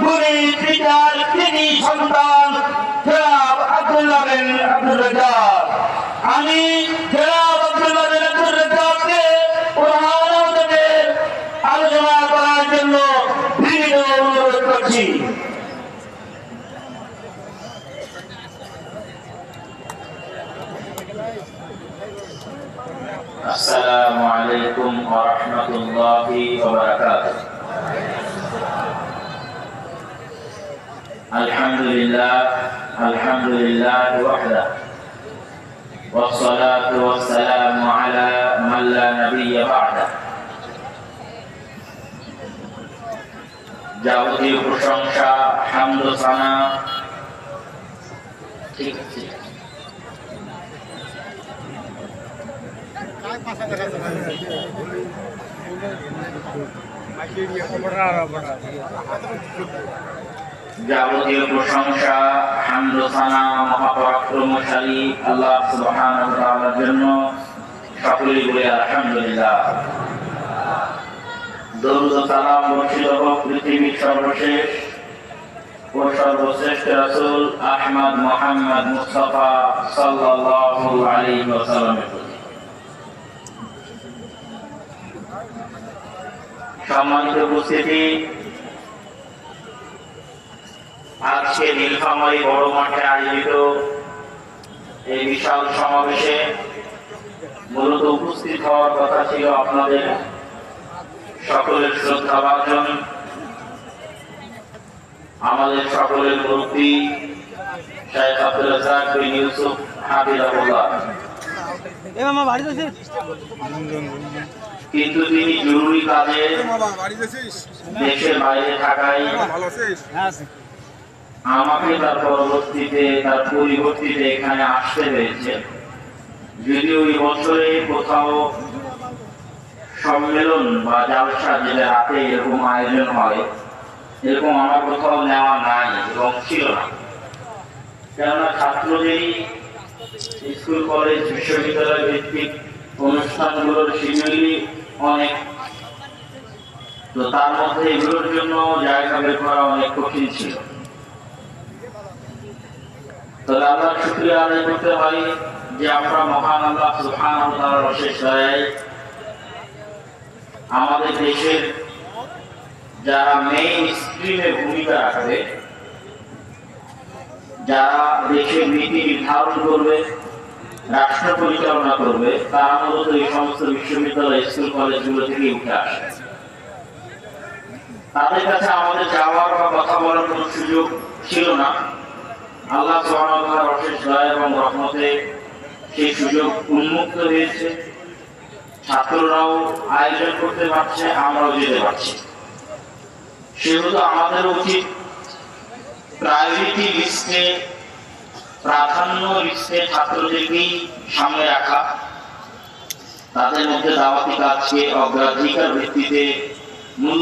গুণী পিতার তিনি সন্তান জনাব আব্দুল্লাহ বিন আব্দুল রাজ্জাক আমি জনাব আব্দুল্লাহ বিন আব্দুল রাজ্জাককে ওনার আমাদের আলোচনা করার জন্য বিনীত অনুরোধ করছি السلام عليكم ورحمة الله وبركاته الحمد لله الحمد لله وحده والصلاة والسلام على من لا نبي بعده যাবতীয় প্রশংসা হামদ সানা ঠিক আছে যাবতীয় প্রশংসা হামদোসানা মহাপরাক্রমশালী আল্লাহ তাআলার জন্য সকলেই বলে আলহামদুলিল্লাহ। দরুদ সালাম বর্ষিত হোক পৃথিবীর সর্বশেষ ও সর্বশ্রেষ্ঠ রাসূল আহমদ মুহাম্মদ সাল্লাল্লাহু আলাইহি ওয়াসাল্লামের সম্মানিত উপস্থিতি আজকে নীলফামারী বড় মাঠে আয়োজিত এই বিশাল সমাবেশে মূলত উপস্থিত হওয়ার কথা ছিল আপনাদের সকলের শ্রদ্ধা ভাজন। আমাদের সকলের মুরব্বী শেখ আব্দুল রাজাক বিন ইউসুফ হাবিবাবুল্লাহ কিন্তু তিনি জরুরি কাজে দেশের বাইরে থাকায় আমাকে তার পরবর্তীতে, তার পরিবর্তিতে এখানে আসতে হয়েছে। যদিও ওই বছরে কোথাও সম্মেলন বা জালসা যেটা রাতে এরকম আয়োজন হয়, এরকম আমার কোথাও নেওয়া নাই এবং ছিল না। কেননা ছাত্রদেরই স্কুল, কলেজ, বিশ্ববিদ্যালয় ভিত্তিক অনুষ্ঠানগুলোর শিডিউলই অনেক। তো তার মধ্যে এগুলোর জন্য জায়গা বের করা অনেক কঠিন ছিল। তবে আল্লাহ শুক্রিয়া আদায় করতে পারি যে আমরা মহান আল্লাহ সুহান আল্লাহর অশেষ দয়ায় আমাদের দেশের যারা মেইন স্ট্রিমে ভূমিকা রাখবে, যারা দেশের নীতি নির্ধারণ করবে, রাষ্ট্র পরিচালনা করবে, তারা মূলত এই সমস্ত বিশ্ববিদ্যালয়, স্কুল, কলেজগুলো থেকে উঠে আসে। তাদের কাছে আমাদের যাওয়ার বা কথা বলার কোনো সুযোগ ছিল না। আল্লাহ সুবহানাহু অশেষ দয়া এবং রহমতে সেই সুযোগ উন্মুক্ত হয়েছে। ছাত্ররাও আয়োজন করতে পারছে, আমরাও যেতে পারছি। আমাদের উচিত প্রায়োরিটি লিস্টে প্রাধান্য লিস্টে ছাত্রদেরকেই সামনে রাখা। তাদের মধ্যে দাওয়াতি কাজকে অগ্রাধিকার ভিত্তিতে মূল্য